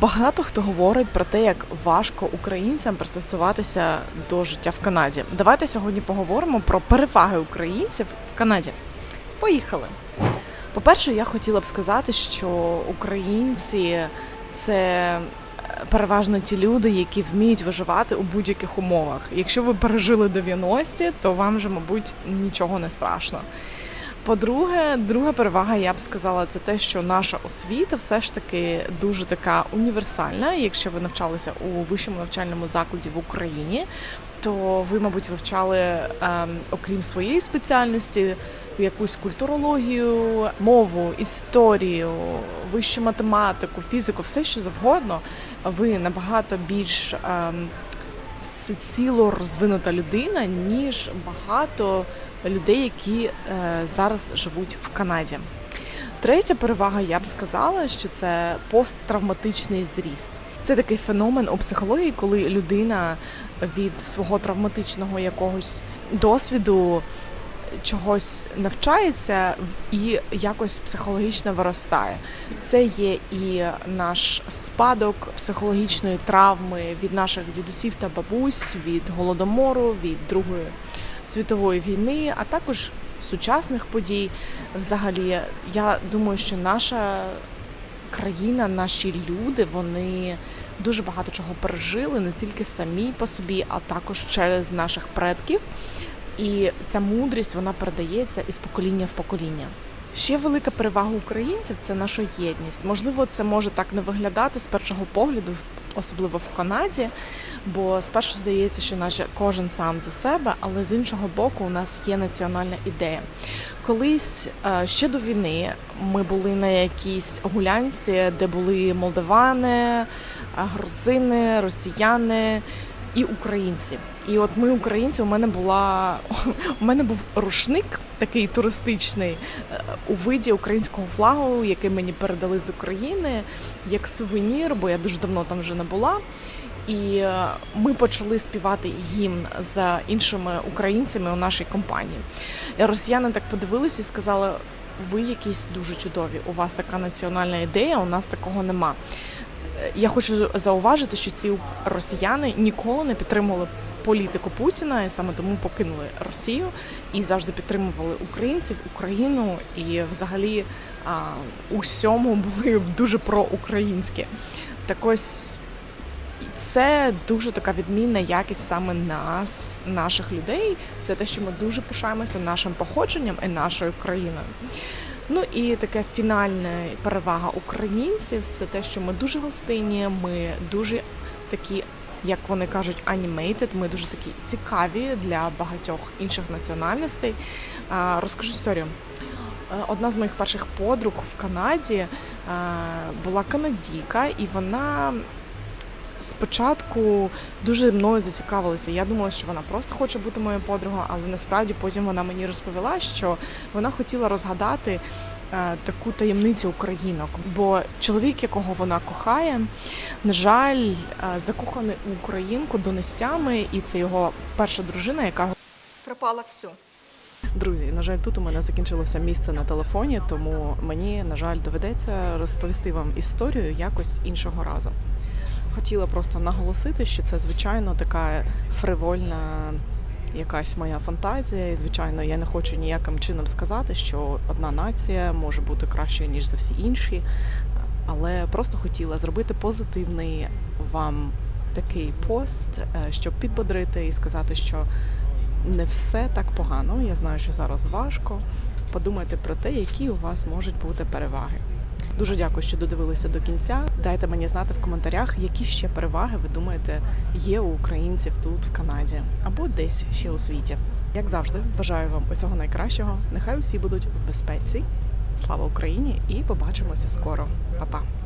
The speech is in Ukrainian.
Багато хто говорить про те, як важко українцям пристосуватися до життя в Канаді. Давайте сьогодні поговоримо про переваги українців в Канаді. Поїхали. По-перше, я хотіла б сказати, що українці це переважно ті люди, які вміють виживати у будь-яких умовах. Якщо ви пережили 90-ті, то вам вже, мабуть, нічого не страшно. По-друге, друга перевага, я б сказала, це те, що наша освіта все ж таки дуже така універсальна. Якщо ви навчалися у вищому навчальному закладі в Україні, то ви, мабуть, вивчали, ем, окрім своєї спеціальності, якусь культурологію, мову, історію, вищу математику, фізику, все що завгодно. Ви набагато більш ем, всеціло розвинута людина, ніж багато людей, які е, зараз живуть в Канаді. Третя перевага, я б сказала, що це посттравматичний зріст. Це такий феномен у психології, коли людина від свого травматичного якогось досвіду чогось навчається і якось психологічно виростає. Це є і наш спадок психологічної травми від наших дідусів та бабусь, від голодомору, від Другої світової війни, а також сучасних подій. Взагалі, я думаю, що наша країна, наші люди, вони дуже багато чого пережили, не тільки самі по собі, а також через наших предків. І ця мудрість вона передається із покоління в покоління. Ще велика перевага українців це наша єдність. Можливо, це може так не виглядати з першого погляду, особливо в Канаді, бо спершу здається, що наче кожен сам за себе, але з іншого боку, у нас є національна ідея. Колись е, ще до війни ми були на якійсь гулянці, де були молдавани, грузини, росіяни і українці. І от ми, українці, у мене була у мене був рушник такий туристичний е, у виді українського флагу, який мені передали з України як сувенір, бо я дуже давно там вже не була. І е, ми почали співати гімн з іншими українцями у нашій компанії. Росіяни так подивилися і сказали: ви якісь дуже чудові. У вас така національна ідея, у нас такого нема. Я хочу зауважити, що ці росіяни ніколи не підтримували політику Путіна, і саме тому покинули Росію і завжди підтримували українців, Україну і взагалі а, усьому були дуже проукраїнські. Так ось це дуже така відмінна якість саме нас, наших людей. Це те, що ми дуже пишаємося нашим походженням і нашою країною. Ну і така фінальна перевага українців це те, що ми дуже гостинні, ми дуже такі, як вони кажуть, animated, Ми дуже такі цікаві для багатьох інших національностей. Розкажу історію. Е, Одна з моїх перших подруг в Канаді е, була канадійка, і вона спочатку дуже мною зацікавилася. Я думала, що вона просто хоче бути моєю подругою, але насправді потім вона мені розповіла, що вона хотіла розгадати е, таку таємницю українок. Бо чоловік, якого вона кохає, на жаль, е, закоханий у українку донестями, і це його перша дружина, яка пропало все. Друзі, на жаль, тут у мене закінчилося місце на телефоні, тому мені, на жаль, доведеться розповісти вам історію якось іншого разу. Хотіла просто наголосити, що це звичайно така фривольна якась моя фантазія, і звичайно, я не хочу ніяким чином сказати, що одна нація може бути кращою ніж за всі інші, але просто хотіла зробити позитивний вам такий пост, е, щоб підбодрити і сказати, що не все так погано. Я знаю, що зараз важко. Подумайте про те, які у вас можуть бути переваги. Дуже дякую, що додивилися до кінця. Дайте мені знати в коментарях, які ще переваги ви думаєте є у українців тут, в Канаді або десь ще у світі. Як завжди, бажаю вам усього найкращого. Нехай усі будуть в безпеці. Слава Україні! І побачимося скоро. Па-па!